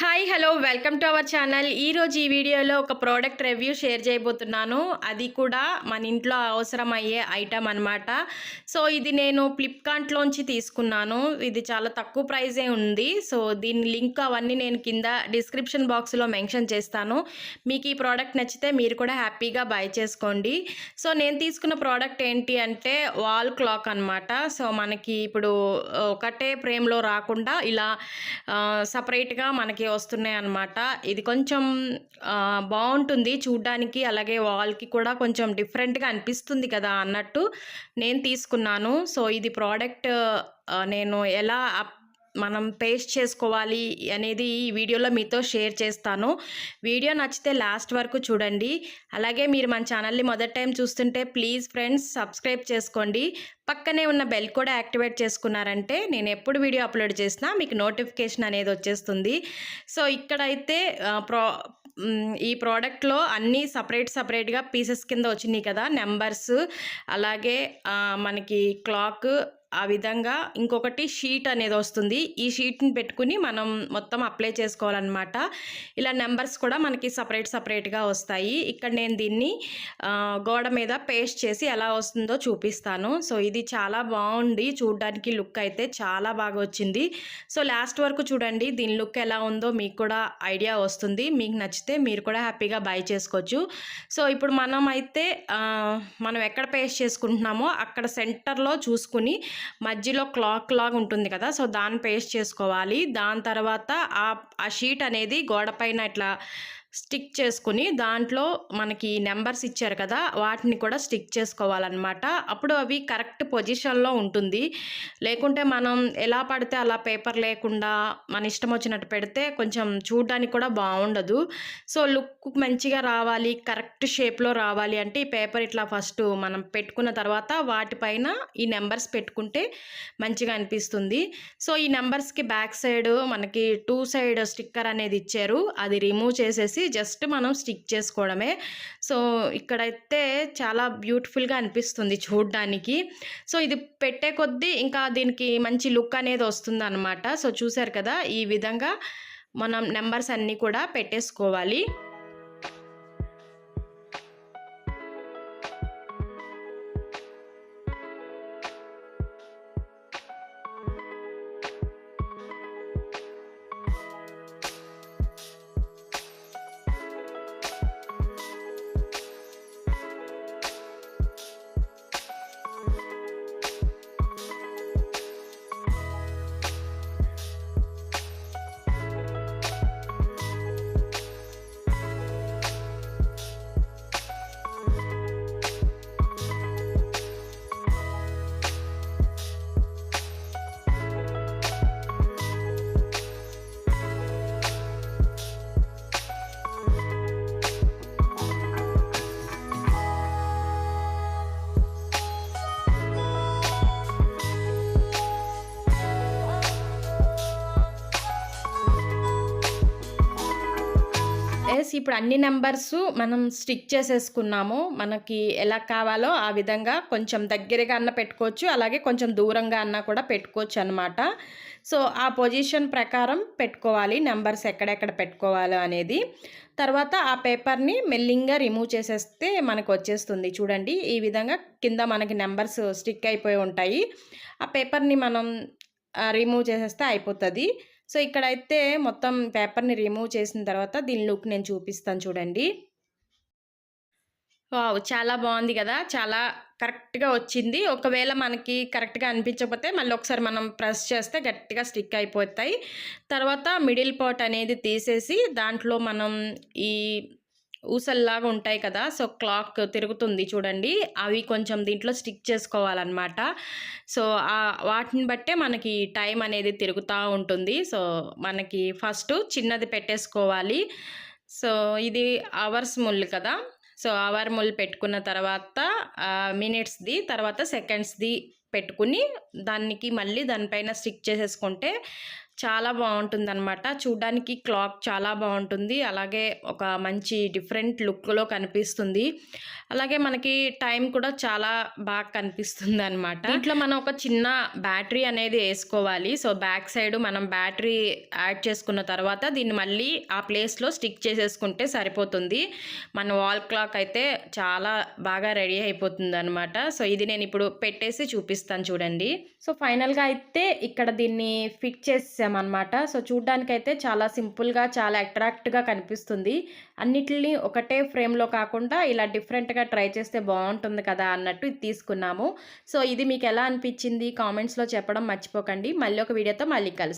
Hi hello welcome to our channel. ఈరోజు ఈ వీడియోలో ఒక ప్రోడక్ట్ రివ్యూ షేర్ చేయబోతున్నాను. అది కూడా మన ఇంట్లో అవసరమయ్యే ఐటమ్ అనమాట సో ఇది నేను ఫ్లిప్కార్ట్లోంచి తీసుకున్నాను. ఇది చాలా తక్కువ ప్రైజే ఉంది. సో దీని లింక్ అవన్నీ నేను కింద డిస్క్రిప్షన్ బాక్స్లో మెన్షన్ చేస్తాను. మీకు ఈ ప్రోడక్ట్ నచ్చితే మీరు కూడా హ్యాపీగా బై చేసుకోండి. సో నేను తీసుకున్న ప్రోడక్ట్ ఏంటి అంటే వాల్ క్లాక్ అనమాట సో మనకి ఇప్పుడు ఒకటే ఫ్రేమ్లో రాకుండా ఇలా సపరేట్గా మనకి వస్తున్నాయి అన్నమాట ఇది కొంచెం బాగుంటుంది చూడ్డానికి అలాగే వాల్కి కూడా కొంచెం డిఫరెంట్గా అనిపిస్తుంది కదా అన్నట్టు నేను తీసుకున్నాను. సో ఇది ప్రోడక్ట్ నేను ఎలా అప్ మనం పేస్ట్ చేసుకోవాలి అనేది ఈ వీడియోలో మీతో షేర్ చేస్తాను. వీడియో నచ్చితే లాస్ట్ వరకు చూడండి. అలాగే మీరు మన ఛానల్ని మొదటి టైం చూస్తుంటే ప్లీజ్ ఫ్రెండ్స్ సబ్స్క్రైబ్ చేసుకోండి. పక్కనే ఉన్న బెల్ కూడా యాక్టివేట్ చేసుకున్నారంటే నేను ఎప్పుడు వీడియో అప్లోడ్ చేసినా మీకు నోటిఫికేషన్ అనేది వచ్చేస్తుంది. సో ఇక్కడైతే ప్రో ఈ ప్రోడక్ట్లో అన్నీ సపరేట్ సపరేట్గా పీసెస్ కింద వచ్చినాయి కదా నెంబర్స్. అలాగే మనకి క్లాక్ ఆ విధంగా ఇంకొకటి షీట్ అనేది వస్తుంది. ఈ షీట్ని పెట్టుకుని మనం మొత్తం అప్లై చేసుకోవాలన్నమాట. ఇలా నెంబర్స్ కూడా మనకి సపరేట్ సపరేట్గా వస్తాయి. ఇక్కడ నేను దీన్ని గోడ మీద పేస్ట్ చేసి ఎలా వస్తుందో చూపిస్తాను. సో ఇది చాలా బాగుంది. చూడడానికి లుక్ అయితే చాలా బాగా వచ్చింది. సో లాస్ట్ వరకు చూడండి. దీని లుక్ ఎలా ఉందో మీకు కూడా ఐడియా వస్తుంది. మీకు నచ్చితే మీరు కూడా హ్యాపీగా బై చేసుకోవచ్చు. సో ఇప్పుడు మనం అయితే మనం ఎక్కడ పేస్ట్ చేసుకుంటున్నామో అక్కడ సెంటర్లో చూసుకుని మధ్యలో క్లాక్ లాగా ఉంటుంది కదా సో దాన్ని పేస్ట్ చేసుకోవాలి. దాని తర్వాత ఆ ఆ షీట్ అనేది గోడ పైన ఇట్లా స్టిక్ చేసుకుని దాంట్లో మనకి నెంబర్స్ ఇచ్చారు కదా వాటిని కూడా స్టిక్ చేసుకోవాలన్నమాట. అప్పుడు అవి కరెక్ట్ పొజిషన్లో ఉంటుంది. లేకుంటే మనం ఎలా పడితే అలా పేపర్ లేకుండా మన ఇష్టం వచ్చినట్టు పెడితే కొంచెం చూడడానికి కూడా బాగుండదు. సో లుక్ మంచిగా రావాలి కరెక్ట్ షేప్లో రావాలి అంటే ఈ పేపర్ ఇట్లా ఫస్ట్ మనం పెట్టుకున్న తర్వాత వాటిపైన ఈ నెంబర్స్ పెట్టుకుంటే మంచిగా అనిపిస్తుంది. సో ఈ నెంబర్స్కి బ్యాక్ సైడ్ మనకి టూ సైడ్ స్టిక్కర్ అనేది ఇచ్చారు. అది రిమూవ్ చేసేసి జస్ట్ మనం స్టిక్ చేసుకోవడమే. సో ఇక్కడైతే చాలా బ్యూటిఫుల్గా అనిపిస్తుంది చూడడానికి. సో ఇది పెట్టే కొద్దీ ఇంకా దీనికి మంచి లుక్ అనేది వస్తుంది సో చూసారు కదా ఈ విధంగా మనం నెంబర్స్ అన్నీ కూడా పెట్టేసుకోవాలి. ఎస్ ఇప్పుడు అన్ని నెంబర్స్ మనం స్టిక్ చేసేసుకున్నాము. మనకి ఎలా కావాలో ఆ విధంగా కొంచెం దగ్గరగా అన్న పెట్టుకోవచ్చు. అలాగే కొంచెం దూరంగా అన్న కూడా పెట్టుకోవచ్చు అనమాట సో ఆ పొజిషన్ ప్రకారం పెట్టుకోవాలి. నెంబర్స్ ఎక్కడెక్కడ పెట్టుకోవాలో అనేది. తర్వాత ఆ పేపర్ని మెల్లింగా రిమూవ్ చేసేస్తే మనకు వచ్చేస్తుంది. చూడండి ఈ విధంగా కింద మనకి నెంబర్స్ స్టిక్ అయిపోయి ఉంటాయి. ఆ పేపర్ని మనం రిమూవ్ చేసేస్తే అయిపోతుంది. సో ఇక్కడైతే మొత్తం పేపర్ని రిమూవ్ చేసిన తర్వాత దీని లుక్ నేను చూపిస్తాను చూడండి. వావ్! చాలా బాగుంది కదా! చాలా కరెక్ట్గా వచ్చింది. ఒకవేళ మనకి కరెక్ట్గా అనిపించకపోతే మళ్ళీ ఒకసారి మనం ప్రెస్ చేస్తే గట్టిగా స్టిక్ అయిపోతాయి. తర్వాత మిడిల్ పార్ట్ అనేది తీసేసి దాంట్లో మనం ఈ ఊసల్లాగా ఉంటాయి కదా సో క్లాక్ తిరుగుతుంది చూడండి. అవి కొంచెం దీంట్లో స్టిక్ చేసుకోవాలన్నమాట. సో వాటిని బట్టే మనకి టైం అనేది తిరుగుతూ ఉంటుంది. సో మనకి ఫస్ట్ చిన్నది పెట్టేసుకోవాలి. సో ఇది అవర్స్ ముళ్ళు కదా. సో అవర్ ముళ్ళు పెట్టుకున్న తర్వాత మినిట్స్ది తర్వాత సెకండ్స్ది పెట్టుకుని దానికి మళ్ళీ దానిపైన స్టిక్ చేసేసుకుంటే చాలా బాగుంటుందన్నమాట. చూడ్డానికి క్లాక్ చాలా బాగుంటుంది. అలాగే ఒక మంచి డిఫరెంట్ లుక్లో కనిపిస్తుంది. అలాగే మనకి టైం కూడా చాలా బాగా కనిపిస్తుంది అనమాట ఇంట్లో మనం ఒక చిన్న బ్యాటరీ అనేది వేసుకోవాలి. సో బ్యాక్ సైడ్ మనం బ్యాటరీ యాడ్ చేసుకున్న తర్వాత దీన్ని మళ్ళీ ఆ ప్లేస్లో స్టిక్ చేసేసుకుంటే సరిపోతుంది. మన వాల్ క్లాక్ అయితే చాలా బాగా రెడీ అయిపోతుంది అనమాట సో ఇది నేను ఇప్పుడు పెట్టేసి చూపిస్తాను చూడండి. సో ఫైనల్గా అయితే ఇక్కడ దీన్ని ఫిట్ చేసామన్నమాట సో చూడ్డానికైతే చాలా సింపుల్గా చాలా అట్రాక్ట్గా కనిపిస్తుంది. అన్నిటిని ఒకటే ఫ్రేమ్లో కాకుండా ఇలా డిఫరెంట్గా ట్రై చేస్తే బాగుంటుంది కదా అన్నట్టు ఇది తీసుకున్నాము. సో ఇది మీకు ఎలా అనిపించింది కామెంట్స్లో చెప్పడం మర్చిపోకండి. మళ్ళీ ఒక వీడియోతో మళ్ళీ కలిసి